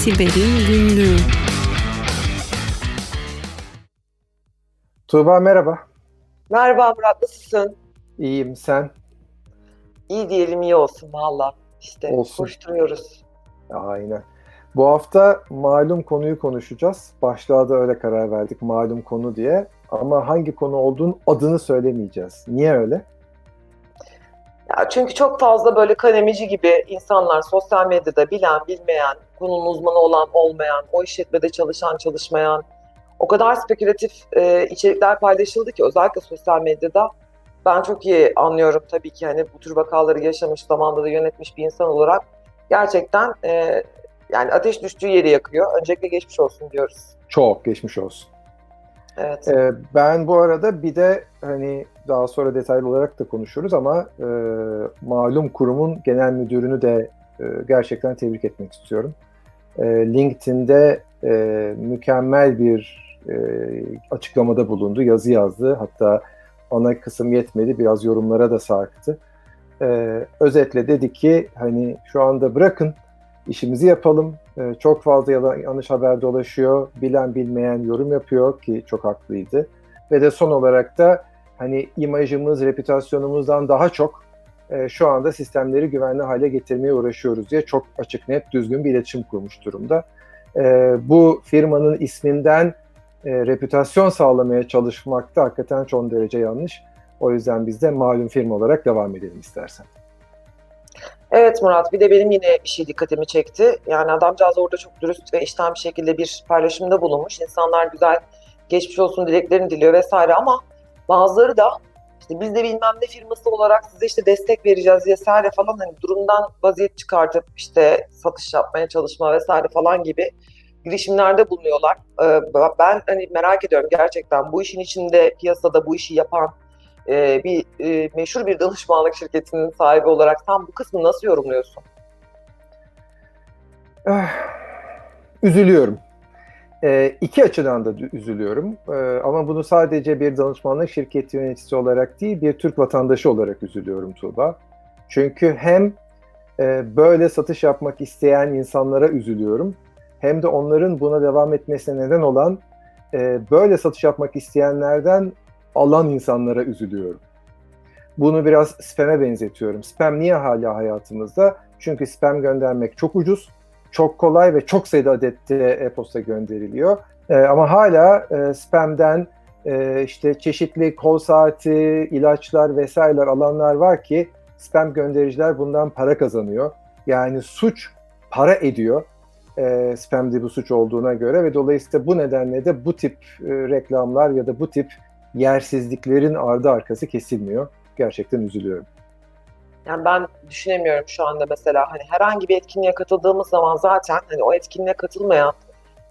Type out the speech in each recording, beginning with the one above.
Siber'in Günlüğü Tuğba merhaba. Merhaba Murat, nasılsın? İyiyim sen? İyi diyelim iyi olsun valla. İşte Olsun. koşturuyoruz. Aynen. Bu hafta malum konuyu konuşacağız. Başlığa da öyle karar verdik malum konu diye. Ama hangi konu olduğunu adını söylemeyeceğiz. Niye öyle? Ya çünkü çok fazla böyle kalemici gibi insanlar sosyal medyada bilen, bilmeyen, konunun uzmanı olan, olmayan, o işletmede çalışan, çalışmayan o kadar spekülatif e, içerikler paylaşıldı ki özellikle sosyal medyada ben çok iyi anlıyorum tabii ki hani bu tür vakaları yaşamış, zamanda da yönetmiş bir insan olarak gerçekten e, yani ateş düştüğü yeri yakıyor. Öncelikle geçmiş olsun diyoruz. Çok geçmiş olsun. Evet. Ee, ben bu arada bir de hani daha sonra detaylı olarak da konuşuruz ama e, malum kurumun genel müdürünü de e, gerçekten tebrik etmek istiyorum. E, LinkedIn'de e, mükemmel bir e, açıklamada bulundu, yazı yazdı. Hatta ana kısım yetmedi, biraz yorumlara da sarktı. E, özetle dedi ki hani şu anda bırakın işimizi yapalım. Ee, çok fazla yanlış haber dolaşıyor. Bilen bilmeyen yorum yapıyor ki çok haklıydı. Ve de son olarak da hani imajımız, reputasyonumuzdan daha çok e, şu anda sistemleri güvenli hale getirmeye uğraşıyoruz diye çok açık, net, düzgün bir iletişim kurmuş durumda. E, bu firmanın isminden e, reputasyon sağlamaya çalışmak da hakikaten çok derece yanlış. O yüzden biz de malum firma olarak devam edelim istersen. Evet Murat, bir de benim yine bir şey dikkatimi çekti. Yani adamcağız orada çok dürüst ve işten bir şekilde bir paylaşımda bulunmuş. İnsanlar güzel geçmiş olsun dileklerini diliyor vesaire ama bazıları da işte biz de bilmem ne firması olarak size işte destek vereceğiz vesaire falan hani durumdan vaziyet çıkartıp işte satış yapmaya çalışma vesaire falan gibi girişimlerde bulunuyorlar. Ee, ben hani merak ediyorum gerçekten bu işin içinde piyasada bu işi yapan e, bir e, meşhur bir danışmanlık şirketinin sahibi olarak tam bu kısmı nasıl yorumluyorsun? Eh, Üzülüyorum. E, iki açıdan da üzülüyorum. E, ama bunu sadece bir danışmanlık şirketi yöneticisi olarak değil, bir Türk vatandaşı olarak üzülüyorum Tuğba. Çünkü hem e, böyle satış yapmak isteyen insanlara üzülüyorum, hem de onların buna devam etmesine neden olan e, böyle satış yapmak isteyenlerden alan insanlara üzülüyorum. Bunu biraz spam'e benzetiyorum. Spam niye hala hayatımızda? Çünkü spam göndermek çok ucuz, çok kolay ve çok sayıda adette e-posta gönderiliyor. Ee, ama hala e, spam'den e, işte çeşitli kol saati, ilaçlar vesaireler alanlar var ki spam göndericiler bundan para kazanıyor. Yani suç para ediyor e, spam'de bu suç olduğuna göre ve dolayısıyla bu nedenle de bu tip e, reklamlar ya da bu tip yersizliklerin ardı arkası kesilmiyor. Gerçekten üzülüyorum. Yani ben düşünemiyorum şu anda mesela hani herhangi bir etkinliğe katıldığımız zaman zaten hani o etkinliğe katılmayan,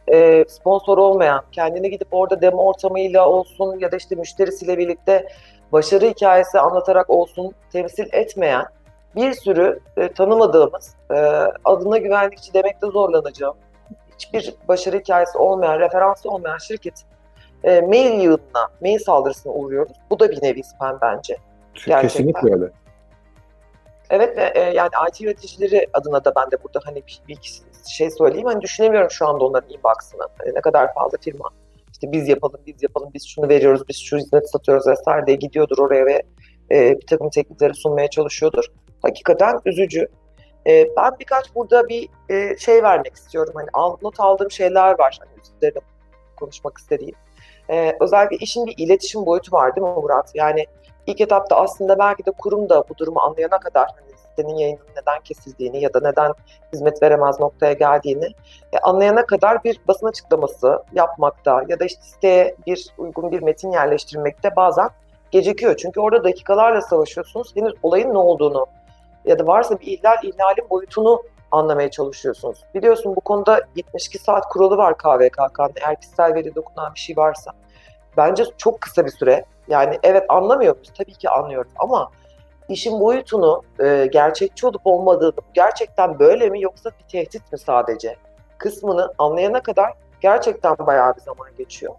e, sponsor olmayan, kendini gidip orada demo ortamıyla olsun ya da işte müşterisiyle birlikte başarı hikayesi anlatarak olsun temsil etmeyen bir sürü e, tanımadığımız, e, adına güvenlikçi demekte zorlanacağım, hiçbir başarı hikayesi olmayan, referansı olmayan şirket e, mail yığınına, mail saldırısına uğruyoruz. Bu da bir nevi spam bence. Gerçekten. Kesinlikle öyle. Evet ve e, yani IT yöneticileri adına da ben de burada hani bir, bir şey söyleyeyim. Hani düşünemiyorum şu anda onların inbox'ını. Hani ne kadar fazla firma işte biz yapalım, biz yapalım, biz şunu veriyoruz, biz şu hizmet satıyoruz vesaire diye gidiyordur oraya ve e, bir takım teklifleri sunmaya çalışıyordur. Hakikaten üzücü. E, ben birkaç burada bir e, şey vermek istiyorum. Hani not aldığım şeyler var. Hani üzerinde konuşmak istediğim. E, özellikle işin bir iletişim boyutu var değil mi Murat? Yani ilk etapta aslında belki de kurum da bu durumu anlayana kadar hani sitenin yayının neden kesildiğini ya da neden hizmet veremez noktaya geldiğini e, anlayana kadar bir basın açıklaması yapmakta ya da işte siteye bir uygun bir metin yerleştirmekte bazen gecikiyor. Çünkü orada dakikalarla savaşıyorsunuz. Henüz olayın ne olduğunu ya da varsa bir ihlal, ihlalin boyutunu anlamaya çalışıyorsunuz. Biliyorsun bu konuda 72 saat kuralı var KVKK'nın eğer kişisel veri dokunan bir şey varsa. Bence çok kısa bir süre. Yani evet anlamıyor muyuz? Tabii ki anlıyoruz ama işin boyutunu, e, gerçekçi olup olmadığını, gerçekten böyle mi yoksa bir tehdit mi sadece kısmını anlayana kadar gerçekten bayağı bir zaman geçiyor.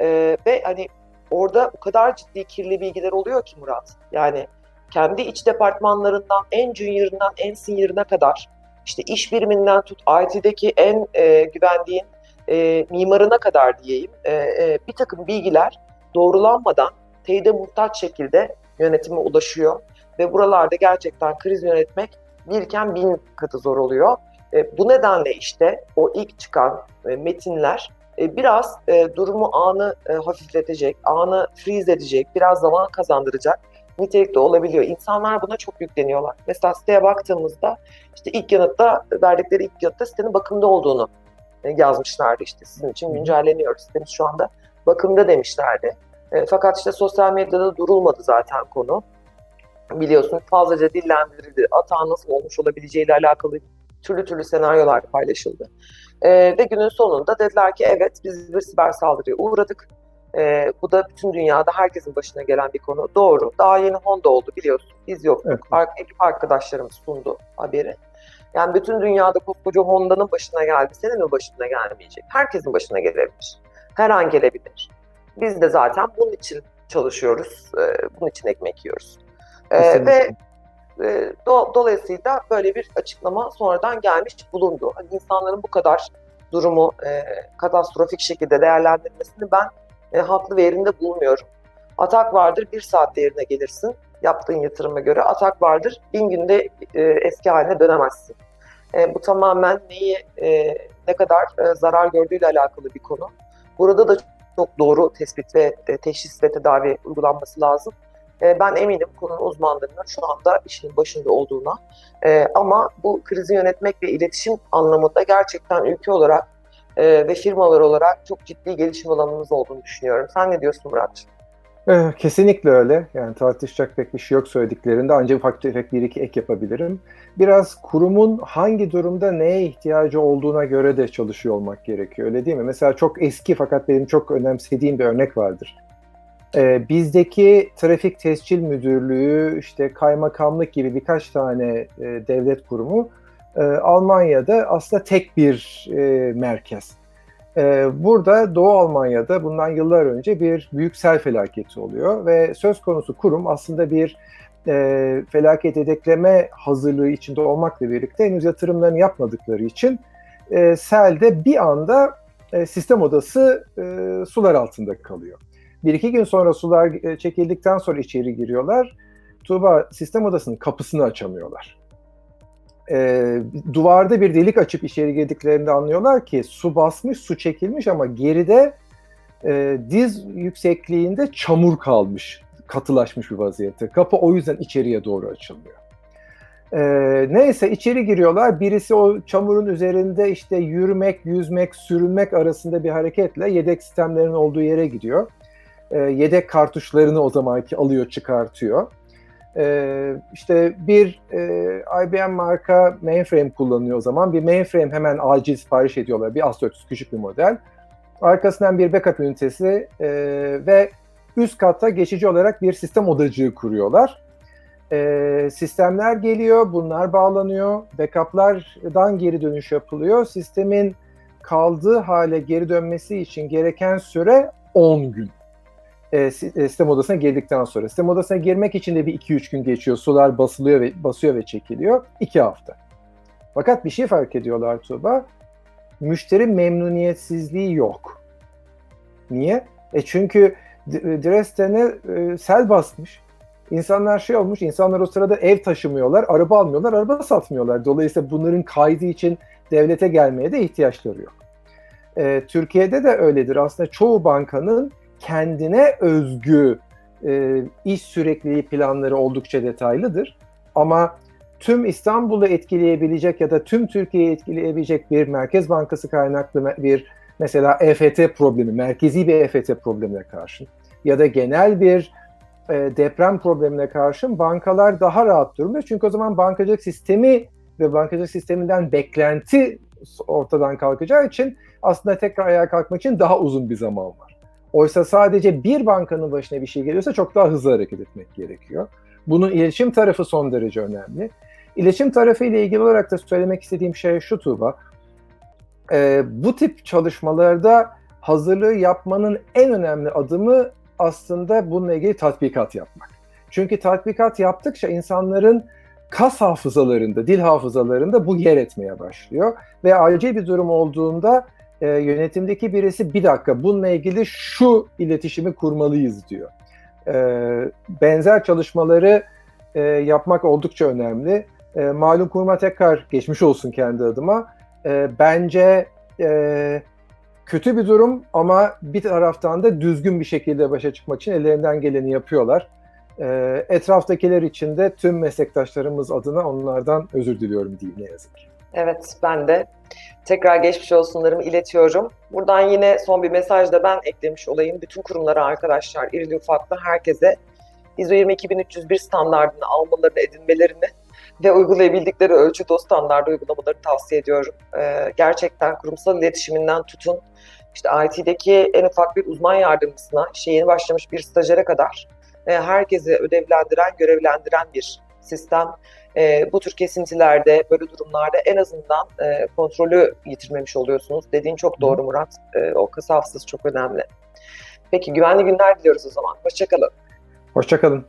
E, ve hani orada o kadar ciddi kirli bilgiler oluyor ki Murat. Yani kendi iç departmanlarından en junior'ından en senior'ına kadar işte iş biriminden tut IT'deki en e, güvendiğin e, mimarına kadar diyeyim e, e, bir takım bilgiler doğrulanmadan teyide muhtaç şekilde yönetime ulaşıyor ve buralarda gerçekten kriz yönetmek birken bin katı zor oluyor. E, bu nedenle işte o ilk çıkan e, metinler e, biraz e, durumu anı e, hafifletecek, anı freeze edecek, biraz zaman kazandıracak nitelikte olabiliyor. İnsanlar buna çok yükleniyorlar. Mesela siteye baktığımızda işte ilk yanıtta verdikleri ilk yanıtta sitenin bakımda olduğunu e, yazmışlardı işte sizin için güncelleniyoruz. Sitemiz şu anda bakımda demişlerdi. E, fakat işte sosyal medyada durulmadı zaten konu. Biliyorsun fazlaca dillendirildi. Atağı nasıl olmuş olabileceğiyle alakalı türlü türlü senaryolar paylaşıldı. E, ve günün sonunda dediler ki evet biz bir siber saldırıya uğradık. E, bu da bütün dünyada herkesin başına gelen bir konu. Doğru. Daha yeni Honda oldu biliyorsun. Biz yoktuk. Evet. Ar- ekip arkadaşlarımız sundu haberi. Yani bütün dünyada koskoca Honda'nın başına geldi. Senin mi başına gelmeyecek? Herkesin başına gelebilir. Her an gelebilir. Biz de zaten bunun için çalışıyoruz. e, bunun için ekmek yiyoruz. E, ve e, do- dolayısıyla böyle bir açıklama sonradan gelmiş bulundu. Hani insanların bu kadar durumu e, katastrofik şekilde değerlendirmesini ben e, haklı ve yerinde bulmuyorum. Atak vardır bir saatte yerine gelirsin yaptığın yatırıma göre. Atak vardır bin günde e, eski haline dönemezsin. E, bu tamamen neyi e, ne kadar e, zarar gördüğüyle alakalı bir konu. Burada da çok doğru tespit ve e, teşhis ve tedavi uygulanması lazım. E, ben eminim konunun uzmanlarının şu anda işinin başında olduğuna. E, ama bu krizi yönetmek ve iletişim anlamında gerçekten ülke olarak e, ve firmalar olarak çok ciddi gelişim alanımız olduğunu düşünüyorum. Sen ne diyorsun Muratcığım? Eh, Kesinlikle öyle. Yani tartışacak pek bir şey yok söylediklerinde. Ancak ufak tefek bir iki ek yapabilirim. Biraz kurumun hangi durumda neye ihtiyacı olduğuna göre de çalışıyor olmak gerekiyor. Öyle değil mi? Mesela çok eski fakat benim çok önemsediğim bir örnek vardır. Ee, bizdeki trafik tescil müdürlüğü, işte kaymakamlık gibi birkaç tane e, devlet kurumu e, Almanya'da aslında tek bir e, merkez. Ee, Burada Doğu Almanya'da bundan yıllar önce bir büyük sel felaketi oluyor ve söz konusu kurum aslında bir e, felaket edekleme hazırlığı içinde olmakla birlikte henüz yatırımlarını yapmadıkları için e, selde bir anda e, sistem odası e, sular altında kalıyor. Bir iki gün sonra sular e, çekildikten sonra içeri giriyorlar. Tuğba sistem odasının kapısını açamıyorlar e, duvarda bir delik açıp içeri girdiklerinde anlıyorlar ki su basmış, su çekilmiş ama geride e, diz yüksekliğinde çamur kalmış, katılaşmış bir vaziyette. Kapı o yüzden içeriye doğru açılıyor. E, neyse içeri giriyorlar. Birisi o çamurun üzerinde işte yürümek, yüzmek, sürünmek arasında bir hareketle yedek sistemlerin olduğu yere gidiyor. E, yedek kartuşlarını o zamanki alıyor, çıkartıyor. Ee, işte bir e, IBM marka mainframe kullanıyor o zaman. Bir mainframe hemen acil sipariş ediyorlar. Bir Astrix küçük bir model. Arkasından bir backup ünitesi e, ve üst katta geçici olarak bir sistem odacığı kuruyorlar. E, sistemler geliyor, bunlar bağlanıyor. Backup'lardan geri dönüş yapılıyor. Sistemin kaldığı hale geri dönmesi için gereken süre 10 gün e, sistem odasına girdikten sonra. Sistem odasına girmek için de bir 2-3 gün geçiyor. Sular basılıyor ve basıyor ve çekiliyor. 2 hafta. Fakat bir şey fark ediyorlar Tuğba. Müşteri memnuniyetsizliği yok. Niye? E çünkü Dresden'e e, sel basmış. İnsanlar şey olmuş, insanlar o sırada ev taşımıyorlar, araba almıyorlar, araba satmıyorlar. Dolayısıyla bunların kaydı için devlete gelmeye de ihtiyaçları yok. E, Türkiye'de de öyledir. Aslında çoğu bankanın kendine özgü e, iş sürekliliği planları oldukça detaylıdır. Ama tüm İstanbul'u etkileyebilecek ya da tüm Türkiye'yi etkileyebilecek bir Merkez Bankası kaynaklı bir mesela EFT problemi, merkezi bir EFT problemine karşın ya da genel bir e, deprem problemine karşın bankalar daha rahat durumda. Çünkü o zaman bankacılık sistemi ve bankacılık sisteminden beklenti ortadan kalkacağı için aslında tekrar ayağa kalkmak için daha uzun bir zaman var. Oysa sadece bir bankanın başına bir şey geliyorsa çok daha hızlı hareket etmek gerekiyor. Bunun iletişim tarafı son derece önemli. İletişim tarafı ile ilgili olarak da söylemek istediğim şey şu Tuğba. Ee, bu tip çalışmalarda hazırlığı yapmanın en önemli adımı aslında bununla ilgili tatbikat yapmak. Çünkü tatbikat yaptıkça insanların kas hafızalarında, dil hafızalarında bu yer etmeye başlıyor. Ve acil bir durum olduğunda e, yönetimdeki birisi bir dakika bununla ilgili şu iletişimi kurmalıyız diyor. E, benzer çalışmaları e, yapmak oldukça önemli. E, malum kurma tekrar geçmiş olsun kendi adıma. E, bence e, kötü bir durum ama bir taraftan da düzgün bir şekilde başa çıkmak için ellerinden geleni yapıyorlar. E, etraftakiler için de tüm meslektaşlarımız adına onlardan özür diliyorum diyeyim ne yazık ki. Evet, ben de tekrar geçmiş olsunlarımı iletiyorum. Buradan yine son bir mesaj da ben eklemiş olayım. Bütün kurumlara arkadaşlar, irili ufaklı herkese ISO 22301 standartını almalarını, edinmelerini ve uygulayabildikleri ölçüde o standardı uygulamaları tavsiye ediyorum. Ee, gerçekten kurumsal iletişiminden tutun, işte IT'deki en ufak bir uzman yardımcısına, işe yeni başlamış bir stajyere kadar e, herkesi ödevlendiren, görevlendiren bir sistem e, bu tür kesintilerde, böyle durumlarda en azından e, kontrolü yitirmemiş oluyorsunuz. Dediğin çok doğru Murat. E, o kas hafızası çok önemli. Peki güvenli günler diliyoruz o zaman. Hoşçakalın. Hoşçakalın.